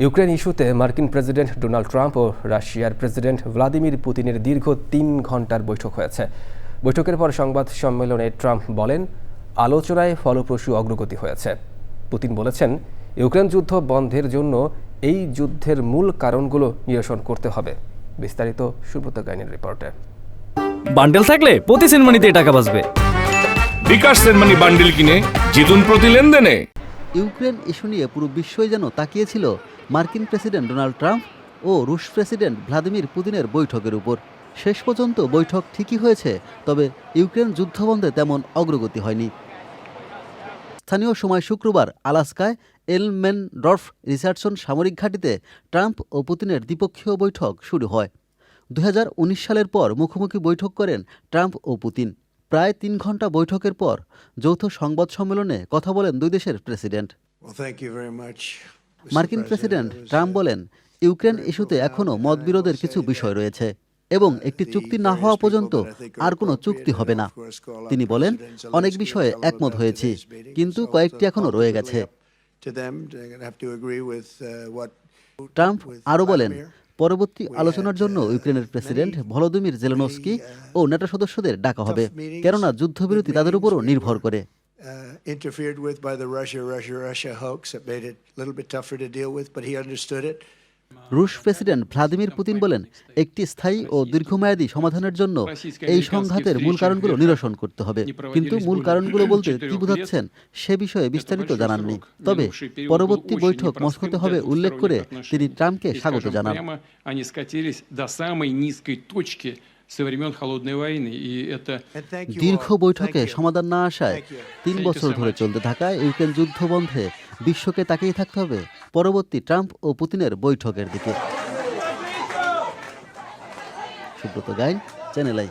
Ukraine ইস্যুতে মার্কিন president Donald Trump ও রাশিয়ার প্রেসিডেন্ট ভ্লাদিমির পুতিনের দীর্ঘ তিন ঘণ্টার বৈঠক হয়েছে। বৈঠকের পর সংবাদ সম্মেলনে ট্রাম্প বলেন আলোচনায় ফলপ্রসূ অগ্রগতি হয়েছে। পুতিন বলেছেন ইউক্রেন যুদ্ধ বন্ধের জন্য এই যুদ্ধের মূল কারণগুলো নিরসন করতে হবে। বিস্তারিত সুব্রত গাইনের রিপোর্টে। বান্ডেল থাকলে প্রতি সেনমানিতে টাকা বাঁচবে। বিকাশ সেনমানি বান্ডিল কিনে জিতুন প্রতি লেনদেনে। ইউক্রেন ইস্যু নিয়ে পুরো বিশ্বই যেন তাকিয়েছিল মার্কিন প্রেসিডেন্ট ডোনাল্ড ট্রাম্প ও রুশ প্রেসিডেন্ট ভ্লাদিমির পুতিনের বৈঠকের উপর। শেষ পর্যন্ত বৈঠক ঠিকই হয়েছে, তবে ইউক্রেন যুদ্ধবন্ধে তেমন অগ্রগতি হয়নি। স্থানীয় সময় শুক্রবার আলাস্কায় এলমেনডর্ফ রিচার্ডসন সামরিক ঘাঁটিতে ট্রাম্প ও পুতিনের দ্বিপক্ষীয় বৈঠক শুরু হয়। দু হাজার উনিশ সালের পর মুখোমুখি বৈঠক করেন ট্রাম্প ও পুতিন। প্রায় তিন ঘণ্টা বৈঠকের পর যৌথ সংবাদ সম্মেলনে কথা বলেন দুই দেশের প্রেসিডেন্ট। মার্কিন প্রেসিডেন্ট ট্রাম্প বলেন, ইউক্রেন ইস্যুতে এখনও মতবিরোধের কিছু বিষয় রয়েছে এবং একটি চুক্তি না হওয়া পর্যন্ত আর কোনো চুক্তি হবে না। তিনি বলেন, অনেক বিষয়ে একমত হয়েছি, কিন্তু কয়েকটি এখনও রয়ে গেছে। ট্রাম্প আরও বলেন, পরবর্তী আলোচনার জন্য ইউক্রেনের প্রেসিডেন্ট ভলোদিমির জেলেনস্কি ও নেটো সদস্যদের ডাকা হবে, কেননা যুদ্ধবিরতি তাদের উপরও নির্ভর করে। Uh, interfered with by the Russia, Russia, Russia hoax that made it a little bit tougher to deal with, but he understood it. রুশ প্রেসিডেন্ট ভ্লাদিমির পুতিন বলেন একটি স্থায়ী ও দীর্ঘমেয়াদী সমাধানের জন্য এই সংঘাতের মূল কারণগুলো নিরসন করতে হবে। কিন্তু মূল কারণগুলো বলতে কি বোঝাচ্ছেন সে বিষয়ে বিস্তারিত জানাননি তবে পরবর্তী বৈঠক মস্কোতে হবে উল্লেখ করে তিনি ট্রাম্পকে স্বাগত জানান। দীর্ঘ বৈঠকে সমাধান না আসায় তিন বছর ধরে চলতে থাকা ইউক্রেন যুদ্ধ বন্ধে বিশ্বকে তাকিয়ে থাকতে হবে পরবর্তী ট্রাম্প ও পুতিনের বৈঠকের দিকে। Subrata Gain channel I.